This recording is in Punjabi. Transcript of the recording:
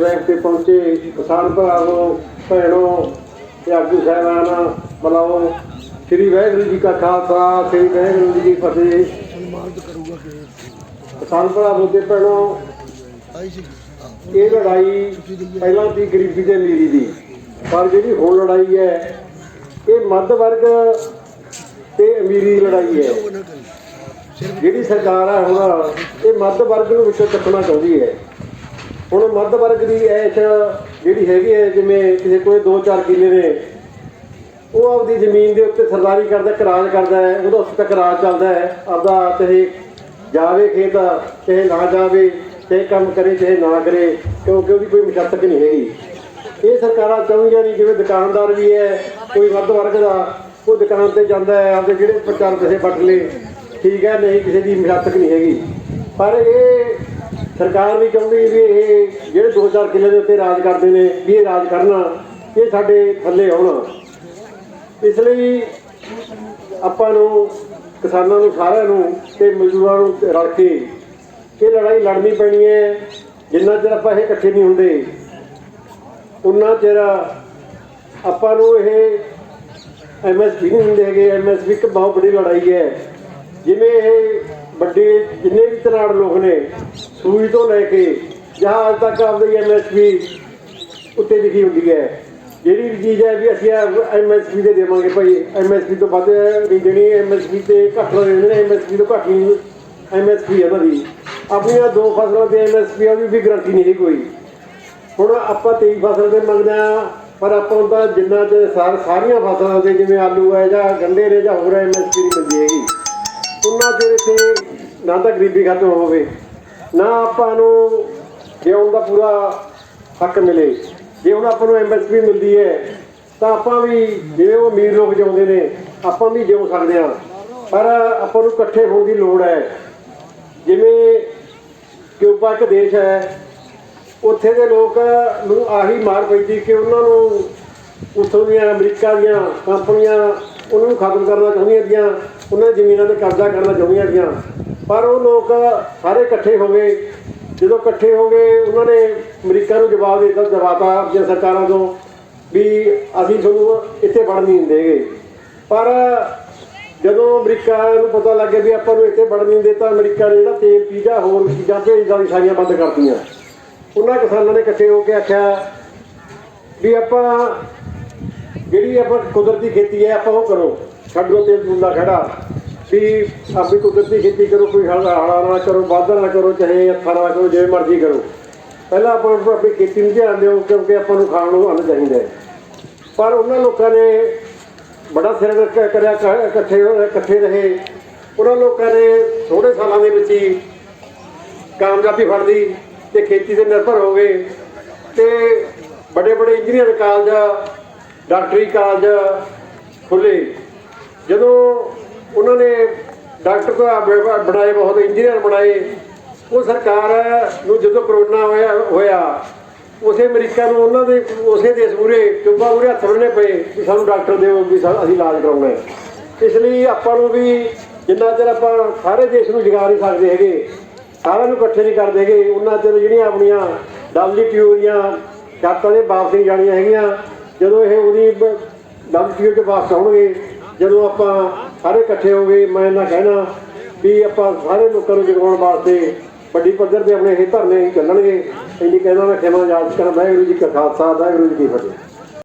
ਟਰੈਕ ਤੇ ਪਹੁੰਚੇ। ਕਿਸਾਨ ਭਰਾਵੋ, ਭੈਣੋ ਤੇ ਆਗੂ ਸਾਹਿਬਾਨ, ਬੁਲਾਓ। ਸ੍ਰੀ ਵਾਹਿਗੁਰੂ ਜੀ ਕਾ ਖਾਲਸਾ, ਸ੍ਰੀ ਵਾਹਿਗੁਰੂ ਜੀ ਕੀ ਫਤਿਹ। ਕਿਸਾਨ ਭਰਾਵੋ ਤੇ ਭੈਣੋ, ਇਹ ਲੜਾਈ ਪਹਿਲਾਂ ਦੀ ਗਰੀਬੀ ਤੇ ਅਮੀਰੀ ਦੀ, ਪਰ ਜਿਹੜੀ ਹੁਣ ਲੜਾਈ ਹੈ, ਇਹ ਮੱਧ ਵਰਗ ਤੇ ਅਮੀਰੀ ਦੀ ਲੜਾਈ ਹੈ। ਜਿਹੜੀ ਸਰਕਾਰ ਹੈ ਹੁਣ, ਇਹ ਮੱਧ ਵਰਗ ਨੂੰ ਵਿੱਚੋਂ ਚੱਕਣਾ ਚਾਹੁੰਦੀ ਹੈ। ਹੁਣ ਮੱਧ ਵਰਗ ਦੀ ਐਸ਼ ਜਿਹੜੀ ਹੈਗੀ ਹੈ, ਜਿਵੇਂ ਕਿਸੇ ਕੋਲ 2-4 ਕਿੱਲੇ ਨੇ ਉਹ ਆਪਦੀ ਜ਼ਮੀਨ ਦੇ ਉੱਤੇ ਸਰਦਾਰੀ ਕਰਦਾ ਕਰਾਜ ਕਰਦਾ ਹੈ, ਉਹਦਾ ਉਸ ਤੱਕ ਰਾਜ ਚੱਲਦਾ ਹੈ, ਆਪਦਾ ਚਾਹੇ ਜਾਵੇ ਖੇਤ, ਚਾਹੇ ਨਾ ਜਾਵੇ, ਚਾਹੇ ਕੰਮ ਕਰੇ, ਚਾਹੇ ਨਾ ਕਰੇ, ਕਿਉਂਕਿ ਉਹਦੀ ਕੋਈ ਮਸ਼ੱਕਤ ਨਹੀਂ ਹੈਗੀ। ਇਹ ਸਰਕਾਰਾਂ ਚਾਹੁੰਦੀਆਂ ਨਹੀਂ ਜਿਵੇਂ ਦੁਕਾਨਦਾਰ ਵੀ ਹੈ, ਕੋਈ ਵੱਧ ਵਰਗ ਦਾ, ਉਹ ਦੁਕਾਨ ਤੇ ਜਾਂਦਾ ਹੈ, ਆਪਦੇ ਜਿਹੜੇ ਪ੍ਰਚਾਰ ਪੈਸੇ ਵੱਟ ਲਏ, ਠੀਕ ਹੈ, ਨਹੀਂ ਕਿਸੇ ਦੀ ਮਸ਼ੱਕਤ ਨਹੀਂ ਹੈਗੀ। ਪਰ ਇਹ ਸਰਕਾਰ ਵੀ ਚਾਹੁੰਦੀ ਵੀ ਇਹ ਜਿਹੜੇ 2-4 ਕਿੱਲੇ ਦੇ ਉੱਤੇ ਰਾਜ ਕਰਦੇ ਨੇ, ਵੀ ਇਹ ਰਾਜ ਕਰਨਾ, ਇਹ ਸਾਡੇ ਥੱਲੇ ਆਉਣਾ। ਇਸ ਲਈ ਆਪਾਂ ਨੂੰ, ਕਿਸਾਨਾਂ ਨੂੰ, ਸਾਰਿਆਂ ਨੂੰ ਤੇ ਮਜ਼ਦੂਰਾਂ ਨੂੰ ਰਲ ਕੇ ਇਹ ਲੜਾਈ ਲੜਨੀ ਪੈਣੀ ਹੈ। ਜਿੰਨਾ ਚਿਰ ਆਪਾਂ ਇਹ ਇਕੱਠੇ ਨਹੀਂ ਹੁੰਦੇ, ਉਨਾ ਚਿਰ ਆਪਾਂ ਨੂੰ ਇਹ ਐਮਐਸਪੀ ਨਹੀਂ ਹੁੰਦੇ ਹੈਗੇ। ਐਮਐਸਪੀ ਇੱਕ ਬਹੁਤ ਵੱਡੀ ਲੜਾਈ ਹੈ। ਜਿਵੇਂ ਇਹ ਵੱਡੇ ਜਿੰਨੇ ਵੀ ਤਨਾੜ ਲੋਕ ਨੇ ਸੂਈ ਤੋਂ ਲੈ ਕੇ ਜਾਂ ਅੱਜ ਤੱਕ ਆਪਦੀ ਐਮਐਸਪੀ ਉੱਤੇ ਲਿਖੀ ਹੁੰਦੀ ਹੈ। ਜਿਹੜੀ ਵੀ ਚੀਜ਼ ਹੈ ਵੀ ਅਸੀਂ ਐਮਐਸਪੀ ਦੇ ਦੇਵਾਂਗੇ ਭਾਈ। ਐਮਐਸਪੀ ਤੋਂ ਵੱਧ ਨਹੀਂ ਦੇਣੀ ਐਮਐਸਪੀ ਤੇ ਘੱਟ ਦੇ ਦਿੰਦੇ ਨੇ ਐਮਐਸਪੀ ਤੋਂ ਘੱਟ ਨਹੀਂ। ਐਮਐਸਪੀ ਹੈ ਉਹਨਾਂ ਦੀ। ਆਪਣੀਆਂ ਦੋ ਫਸਲਾਂ ਤੇ ਐਮਐਸਪੀ ਆ, ਉਹਦੀ ਵੀ ਗਰੰਟੀ ਨਹੀਂ ਹੈ ਕੋਈ। ਹੁਣ ਆਪਾਂ 23 ਫਸਲ ਦੇ ਮੰਗਦੇ ਆ ਪਰ ਆਪਾਂ ਨੂੰ ਤਾਂ ਜਿੰਨਾ ਚ ਸਾਰ ਸਾਰੀਆਂ ਫਸਲਾਂ ਤੇ ਜਿਵੇਂ ਆਲੂ ਹੈ ਜਾਂ ਗੰਡੇ ਨੇ ਜਾਂ ਹੋਰ ਐਮਐਸਪੀ ਨਹੀਂ ਮਿਲਦੀ ਹੈਗੀ। ਉਹਨਾਂ ਦੇ ਇੱਥੇ ਨਾ ਤਾਂ ਗਰੀਬੀ ਖਤਮ ਹੋਵੇ। ਨਾ ਆਪਾਂ ਨੂੰ ਜਿਉਣ ਦਾ ਪੂਰਾ ਹੱਕ ਮਿਲੇ, ਜੇ ਹੁਣ ਆਪਾਂ ਨੂੰ ਐਮਐਸਪੀ ਮਿਲਦੀ ਹੈ, ਤਾਂ ਆਪਾਂ ਵੀ ਜਿਵੇਂ ਉਹ ਅਮੀਰ ਲੋਕ ਜਿਉਂਦੇ ਨੇ, ਆਪਾਂ ਵੀ ਜਿਉ ਸਕਦੇ ਹਾਂ। ਪਰ ਆਪਾਂ ਨੂੰ ਇਕੱਠੇ ਹੋਣ ਦੀ ਲੋੜ ਹੈ। ਜਿਵੇਂ ਕਿਊਬਾ ਇੱਕ ਦੇਸ਼ ਹੈ, ਉੱਥੇ ਦੇ ਲੋਕ ਨੂੰ ਆਹੀ ਮਾਰ ਪੈਂਦੀ ਕਿ ਉਹਨਾਂ ਨੂੰ ਉੱਥੋਂ ਦੀਆਂ, ਅਮਰੀਕਾ ਦੀਆਂ ਕੰਪਨੀਆਂ ਉਹਨਾਂ ਨੂੰ ਖਤਮ ਕਰਨਾ ਚਾਹੁੰਦੀਆਂ ਦੀਆਂ, ਉਹਨਾਂ ਦੀ ਜ਼ਮੀਨਾਂ ਤੇ ਕਬਜ਼ਾ ਕਰਨਾ ਚਾਹੁੰਦੀਆਂ ਦੀਆਂ। ਪਰ ਉਹ ਲੋਕ ਸਾਰੇ ਇਕੱਠੇ ਹੋ ਗਏ। ਜਦੋਂ ਇਕੱਠੇ ਹੋ ਗਏ, ਉਹਨਾਂ ਨੇ ਅਮਰੀਕਾ ਨੂੰ ਜਵਾਬ ਦੇ ਦਿੱਤਾ ਦਵਾਤਾ ਆਪਣੀਆਂ ਸਰਕਾਰਾਂ ਤੋਂ ਵੀ ਅਸੀਂ ਤੁਹਾਨੂੰ ਇੱਥੇ ਵੜਨ ਨਹੀਂ ਦਿੰਦੇਗੇ ਪਰ ਜਦੋਂ ਅਮਰੀਕਾ ਨੂੰ ਪਤਾ ਲੱਗ ਗਿਆ ਵੀ ਆਪਾਂ ਨੂੰ ਇੱਥੇ ਵੜਨ ਨਹੀਂ ਦਿੱਤਾ, ਅਮਰੀਕਾ ਨੇ ਜਿਹੜਾ ਤੇਲ, ਪੀਜ਼ਾ, ਹੋਰ ਚੀਜ਼ਾਂ ਭੇਜਦਾ ਵੀ ਸਾਰੀਆਂ ਬੰਦ ਕਰਤੀਆਂ ਉਹਨਾਂ ਕਿਸਾਨਾਂ ਨੇ ਇਕੱਠੇ ਹੋ ਕੇ ਆਖਿਆ ਵੀ ਆਪਾਂ ਜਿਹੜੀ ਆਪਾਂ ਕੁਦਰਤੀ ਖੇਤੀ ਹੈ, ਆਪਾਂ ਉਹ ਕਰੋ। ਛੱਡੋ ਤੇਲ ਤੂਲ ਦਾ ਖੜਾ। ਵੀ ਆਪਣੀ ਕੁਦਰਤੀ ਖੇਤੀ ਕਰੋ, ਕੋਈ ਹਲ ਹਲਾ ਨਾ ਕਰੋ, ਵਾਧਾ ਨਾ ਕਰੋ, ਚਾਹੇ ਹੱਥਾਂ ਨਾਲ ਕਰੋ, ਜਿਵੇਂ ਮਰਜ਼ੀ ਕਰੋ। ਪਹਿਲਾਂ ਆਪਾਂ ਆਪਣੀ ਖੇਤੀ ਨੂੰ ਧਿਆਨ ਦਿਓ, ਕਿਉਂਕਿ ਆਪਾਂ ਨੂੰ ਖਾਣ ਨੂੰ ਅੰਨ ਚਾਹੀਦਾ ਹੈ। ਪਰ ਉਹਨਾਂ ਲੋਕਾਂ ਨੇ ਬੜਾ ਸਿਰ ਕਰਿਆ, ਕ- ਇਕੱਠੇ ਇਕੱਠੇ ਰਹੇ। ਉਹਨਾਂ ਲੋਕਾਂ ਨੇ ਥੋੜੇ ਸਾਲਾਂ ਦੇ ਵਿੱਚ ਹੀ ਕਾਮਯਾਬੀ ਫੜ ਲਈ ਤੇ ਖੇਤੀ ਤੇ ਨਿਰਭਰ ਹੋ ਗਏ। ਤੇ ਵੱਡੇ ਵੱਡੇ ਇੰਜੀਨੀਅਰ ਕਾਲਜ ਡਾਕਟਰੀ ਕਾਲਜ ਖੁੱਲੇ ਜਦੋਂ ਉਹਨਾਂ ਨੇ ਡਾਕਟਰ ਕੋ ਬਣਾਏ, ਬਹੁਤ ਇੰਜੀਨੀਅਰ ਬਣਾਏ। ਉਹ ਸਰਕਾਰ ਨੂੰ ਜਦੋਂ ਕਰੋਨਾ ਹੋਇਆ ਹੋਇਆ, ਉਸੇ ਅਮਰੀਕਾ ਨੂੰ ਉਹਨਾਂ ਦੇ, ਉਸੇ ਦੇਸ਼ ਮੂਰੇ ਚੁੱਪਾ ਮੂਰੇ ਹੱਥ ਬੰਨ੍ਹਣੇ ਪਏ ਵੀ ਸਾਨੂੰ ਡਾਕਟਰ ਦਿਓ ਵੀ ਸਾ- ਅਸੀਂ ਇਲਾਜ ਕਰਾਉਣਾ ਹੈ। ਇਸ ਲਈ ਆਪਾਂ ਨੂੰ ਵੀ ਜਿੰਨਾ ਚਿਰ ਆਪਾਂ ਸਾਰੇ ਦੇਸ਼ ਨੂੰ ਜਗਾ ਨਹੀਂ ਸਕਦੇ ਹੈਗੇ, ਸਾਰਿਆਂ ਨੂੰ ਇਕੱਠੇ ਨਹੀਂ ਕਰਦੇ ਹੈਗੇ, ਉਹਨਾਂ ਚਿਰ ਜਿਹੜੀਆਂ ਆਪਣੀਆਂ ਡਬਲਯੂਟੀਓ ਦੀਆਂ ਸ਼ਰਤਾਂ ਦੇ ਵਾਪਸ ਨਹੀਂ ਜਾਣੀਆਂ ਹੈਗੀਆਂ, ਜਦੋਂ ਇਹ ਉਹਦੀ ਡਬਲਯੂਟੀਓ 'ਚ ਵਾਪਸ ਆਉਣਗੇ, ਜਦੋਂ ਆਪਾਂ ਸਾਰੇ ਇਕੱਠੇ ਹੋ ਗਏ ਮੈਂ ਇਹਨਾਂ ਕਹਿਣਾ ਵੀ ਆਪਾਂ ਸਾਰੇ ਲੋਕਾਂ ਨੂੰ ਜਗਾਉਣ ਵਾਸਤੇ ਵੱਡੀ ਪੱਧਰ ਤੇ ਆਪਣੇ ਇਹ ਧਰਨੇ ਚੱਲਣਗੇ। ਇੰਨੀ ਕਹਿੰਦਾ ਮੈਂ ਖਿਮਾ ਯਾਦ ਕਰਾਂ। ਵਾਹਿਗੁਰੂ ਜੀ ਕਾ ਖਾਲਸਾ, ਵਾਹਿਗੁਰੂ ਜੀ ਕੀ ਫਤਿਹ।